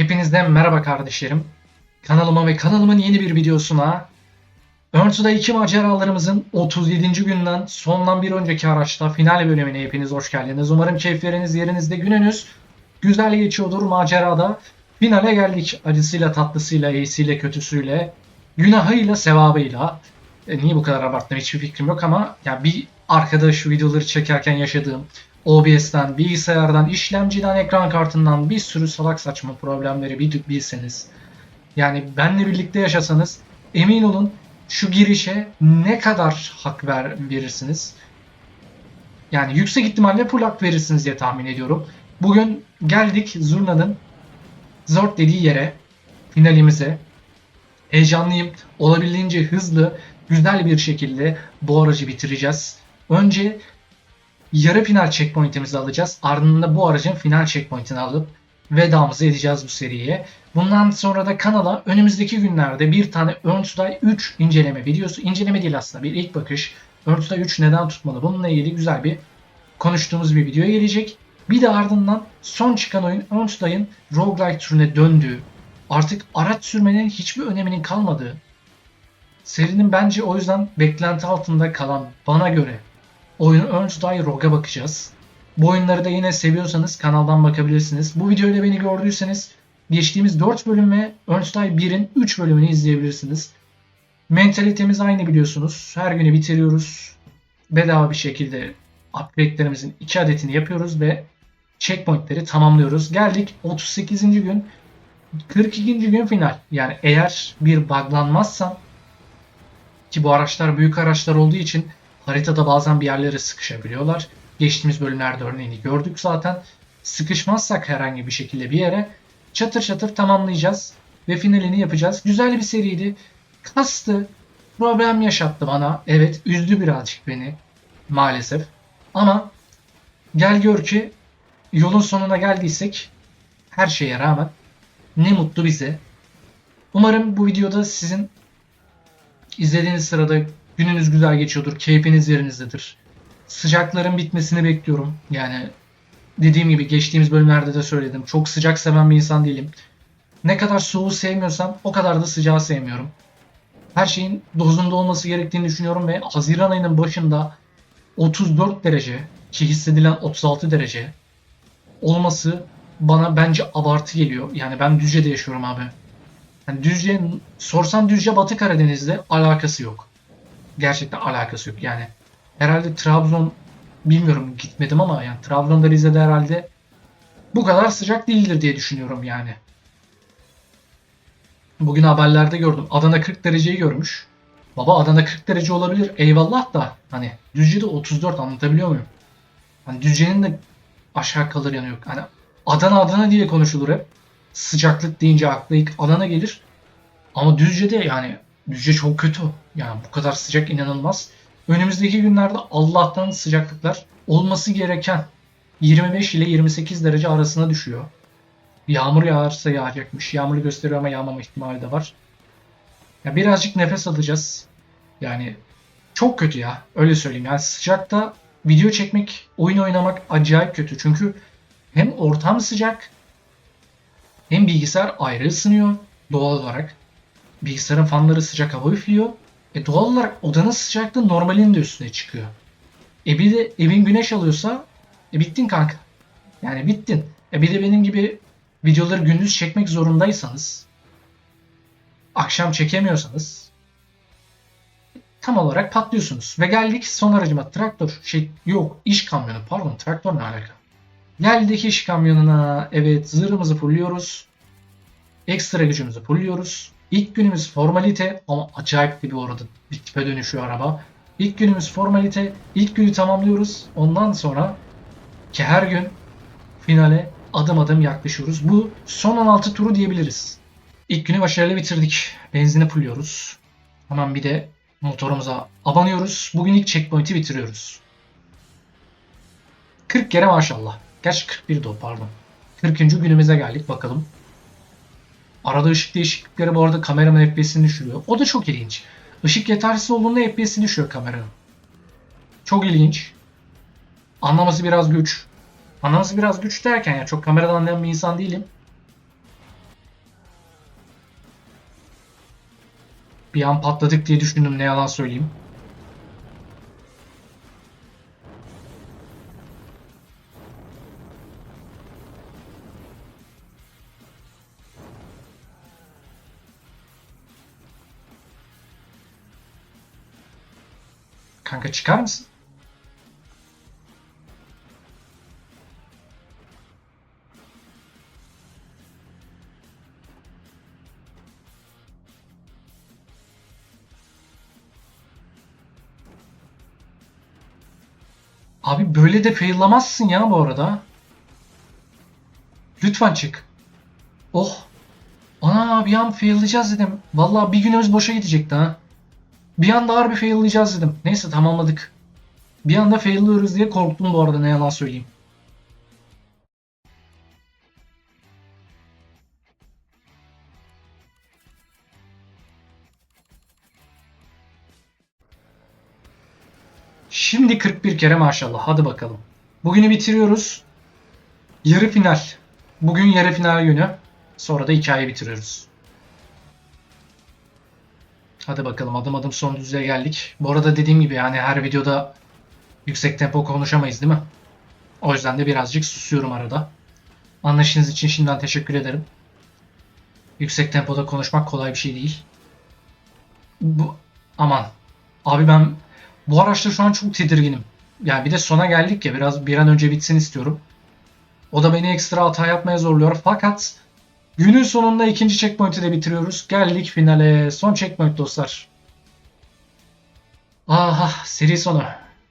Hepinizden merhaba kardeşlerim. Kanalıma ve kanalımın yeni bir videosuna Örtü'de iki maceralarımızın 37. günden sondan bir önceki araçta final bölümüne hepiniz hoş geldiniz. Umarım keyifleriniz yerinizde gününüz güzel geçiyordur macerada. Finale geldik acısıyla tatlısıyla iyisiyle kötüsüyle günahıyla sevabıyla. E, niye bu kadar abarttım hiçbir fikrim yok ama ya bir arkada şu videoları çekerken yaşadığım OBS'ten, bilgisayardan, işlemciden, ekran kartından bir sürü salak saçma problemleri bir bilseniz. Yani benle birlikte yaşasanız emin olun şu girişe ne kadar hak ver, verirsiniz. Yani yüksek ihtimalle hak verirsiniz diye tahmin ediyorum. Bugün geldik Zurna'nın Zort dediği yere, finalimize. Heyecanlıyım. Olabildiğince hızlı, güzel bir şekilde bu aracı bitireceğiz. Önce yarı final checkpoint'imizi alacağız. Ardından da bu aracın final checkpoint'ini alıp vedamızı edeceğiz bu seriye. Bundan sonra da kanala önümüzdeki günlerde bir tane Earnstay 3 inceleme videosu, inceleme değil aslında bir ilk bakış. Earnstay 3 neden tutmalı? Bununla ilgili güzel bir konuştuğumuz bir video gelecek. Bir de ardından son çıkan oyun Earnstay'ın roguelike türüne döndüğü, artık araç sürmenin hiçbir öneminin kalmadığı, serinin bence o yüzden beklenti altında kalan bana göre oyun Earnstay Rogue'a bakacağız. Bu oyunları da yine seviyorsanız kanaldan bakabilirsiniz. Bu videoyla beni gördüyseniz geçtiğimiz 4 bölüm ve Earnstay 1'in 3 bölümünü izleyebilirsiniz. Mentalitemiz aynı biliyorsunuz. Her günü bitiriyoruz. Bedava bir şekilde upgrade'lerimizin 2 adetini yapıyoruz ve checkpointleri tamamlıyoruz. Geldik 38. gün 42. gün final. Yani eğer bir buglanmazsam ki bu araçlar büyük araçlar olduğu için haritada bazen bir yerlere sıkışabiliyorlar. Geçtiğimiz bölümlerde örneğini gördük zaten. Sıkışmazsak herhangi bir şekilde bir yere çatır çatır tamamlayacağız ve finalini yapacağız. Güzel bir seriydi. Kastı, problem yaşattı bana. Evet, üzdü birazcık beni maalesef. Ama gel gör ki yolun sonuna geldiysek her şeye rağmen ne mutlu bize. Umarım bu videoda sizin izlediğiniz sırada gününüz güzel geçiyordur, keyfiniz yerinizdedir. Sıcakların bitmesini bekliyorum. Yani dediğim gibi geçtiğimiz bölümlerde de söyledim. Çok sıcak seven bir insan değilim. Ne kadar soğuğu sevmiyorsam o kadar da sıcağı sevmiyorum. Her şeyin dozunda olması gerektiğini düşünüyorum ve Haziran ayının başında 34 derece ki hissedilen 36 derece olması bana bence abartı geliyor. Yani ben Düzce'de yaşıyorum abi. Yani Düzce, sorsan Düzce Batı Karadeniz'de alakası yok. Gerçekten alakası yok. Yani herhalde Trabzon bilmiyorum gitmedim ama yani Trabzon'da Rize'de herhalde bu kadar sıcak değildir diye düşünüyorum yani. Bugün haberlerde gördüm. Adana 40 dereceyi görmüş. Baba Adana 40 derece olabilir. Eyvallah da hani Düzce'de 34 anlatabiliyor muyum? Hani Düzce'nin de aşağı kalır yanı yok. Hani Adana Adana diye konuşulur hep. Sıcaklık deyince akla ilk Adana gelir. Ama Düzce'de yani Düzce çok kötü. Yani bu kadar sıcak inanılmaz. Önümüzdeki günlerde Allah'tan sıcaklıklar olması gereken 25 ile 28 derece arasına düşüyor. Yağmur yağarsa yağacakmış. Yağmurlu gösteriyor ama yağmama ihtimali de var. Ya birazcık nefes alacağız. Yani çok kötü ya. Öyle söyleyeyim. Yani sıcakta video çekmek, oyun oynamak acayip kötü. Çünkü hem ortam sıcak hem bilgisayar ayrı ısınıyor doğal olarak. Bilgisayarın fanları sıcak hava üflüyor. E doğal olarak odanın sıcaklığı normalinin de üstüne çıkıyor. E bir de evin güneş alıyorsa e bittin kanka. Yani bittin. E bir de benim gibi videoları gündüz çekmek zorundaysanız akşam çekemiyorsanız tam olarak patlıyorsunuz. Ve geldik son aracıma traktör şey yok iş kamyonu pardon traktör ne alaka. Geldik iş kamyonuna evet zırhımızı fulluyoruz. Ekstra gücümüzü fulluyoruz. İlk günümüz formalite ama acayip bir orada bir tipe dönüşüyor araba. İlk günümüz formalite. İlk günü tamamlıyoruz. Ondan sonra ki her gün finale adım adım yaklaşıyoruz. Bu son 16 turu diyebiliriz. İlk günü başarılı bitirdik. Benzini fulluyoruz. Hemen bir de motorumuza abanıyoruz. Bugün ilk checkpoint'i bitiriyoruz. 40 kere maşallah. Gerçi 41 de pardon. 40. günümüze geldik bakalım. Arada ışık değişiklikleri bu arada kameranın FPS'ini düşürüyor. O da çok ilginç. Işık yetersiz olduğunda FPS'i düşüyor kameranın. Çok ilginç. Anlaması biraz güç. Anlaması biraz güç derken ya çok kameradan anlayan bir insan değilim. Bir an patladık diye düşündüm ne yalan söyleyeyim. Kanka çıkar mısın? Abi böyle de faillamazsın ya bu arada. Lütfen çık. Oh. Ana bir an faillayacağız dedim. Vallahi bir günümüz boşa gidecekti ha. Bir anda harbi faillayacağız dedim. Neyse tamamladık. Bir anda faillıyoruz diye korktum bu arada ne yalan söyleyeyim. Şimdi 41 kere maşallah. Hadi bakalım. Bugünü bitiriyoruz. Yarı final. Bugün yarı final günü. Sonra da hikaye bitiriyoruz. Hadi bakalım adım adım son düzlüğe geldik. Bu arada dediğim gibi yani her videoda yüksek tempo konuşamayız değil mi? O yüzden de birazcık susuyorum arada. Anlaşınız için şimdiden teşekkür ederim. Yüksek tempoda konuşmak kolay bir şey değil. Bu aman. Abi ben bu araçta şu an çok tedirginim. Yani bir de sona geldik ya biraz bir an önce bitsin istiyorum. O da beni ekstra hata yapmaya zorluyor. Fakat günün sonunda ikinci checkpoint'i de bitiriyoruz. Geldik finale. Son checkpoint dostlar. Aha seri sonu.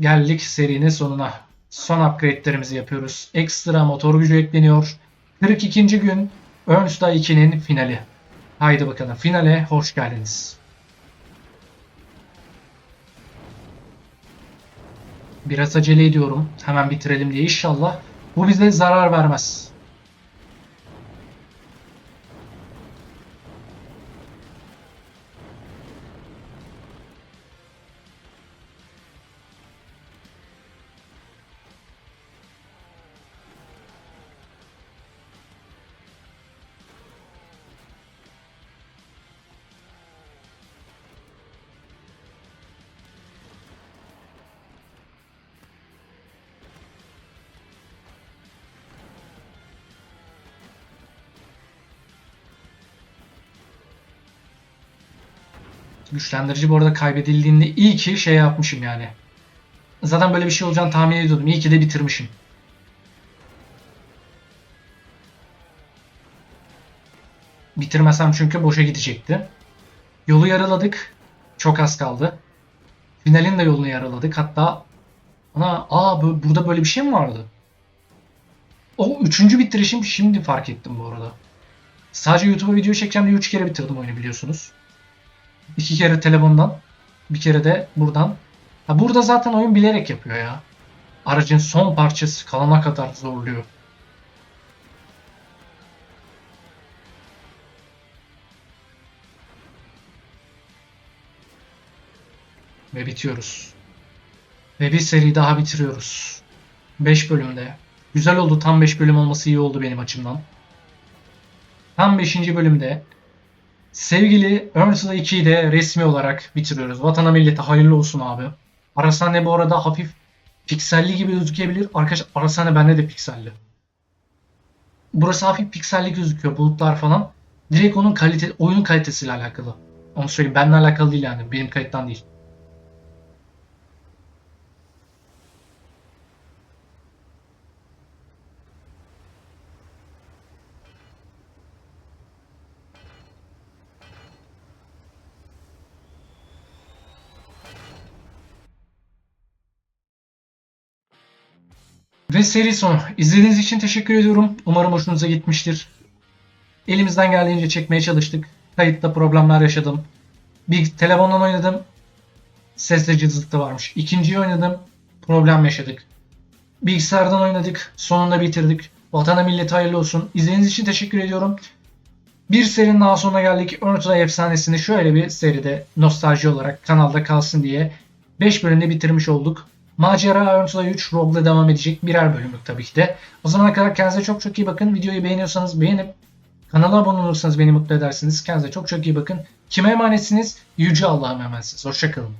Geldik serinin sonuna. Son upgrade'lerimizi yapıyoruz. Ekstra motor gücü ekleniyor. 42. gün Ernst'a 2'nin finali. Haydi bakalım finale hoş geldiniz. Biraz acele ediyorum. Hemen bitirelim diye inşallah. Bu bize zarar vermez. Güçlendirici bu arada kaybedildiğinde iyi ki şey yapmışım yani. Zaten böyle bir şey olacağını tahmin ediyordum. İyi ki de bitirmişim. Bitirmesem çünkü boşa gidecekti. Yolu yarıladık. Çok az kaldı. Finalin de yolunu yarıladık. Hatta ana aa bu- burada böyle bir şey mi vardı? O üçüncü bitirişim şimdi fark ettim bu arada. Sadece YouTube'a video çekeceğim diye 3 kere bitirdim oyunu biliyorsunuz. İki kere telefondan, bir kere de buradan. Ha burada zaten oyun bilerek yapıyor ya. Aracın son parçası kalana kadar zorluyor. Ve bitiyoruz. Ve bir seri daha bitiriyoruz. 5 bölümde. Güzel oldu. Tam 5 bölüm olması iyi oldu benim açımdan. Tam 5. bölümde Sevgili Earnest'la 2'yi de resmi olarak bitiriyoruz. Vatana millete hayırlı olsun abi. Arasane bu arada hafif pikselli gibi gözükebilir. Arkadaşlar Arasane bende de pikselli. Burası hafif pikselli gözüküyor bulutlar falan. Direkt onun kalite, oyunun kalitesiyle alakalı. Onu söyleyeyim. Benimle alakalı değil yani. Benim kayıttan değil. Ve seri sonu. İzlediğiniz için teşekkür ediyorum. Umarım hoşunuza gitmiştir. Elimizden geldiğince çekmeye çalıştık. Kayıtta problemler yaşadım. Bir telefondan oynadım. Sesle cızıltı varmış. İkinciyi oynadım. Problem yaşadık. Bilgisayardan oynadık. Sonunda bitirdik. Vatana millete hayırlı olsun. İzlediğiniz için teşekkür ediyorum. Bir serinin daha sonuna geldik. Örtülay efsanesini şöyle bir seride nostalji olarak kanalda kalsın diye 5 bölümde bitirmiş olduk. Macera Örtülay 3 Rogue'la devam edecek. Birer bölümlük tabii ki de. O zamana kadar kendinize çok çok iyi bakın. Videoyu beğeniyorsanız beğenip Kanala abone olursanız beni mutlu edersiniz. Kendinize çok çok iyi bakın. Kime emanetsiniz? Yüce Allah'a emanetsiniz. Hoşçakalın.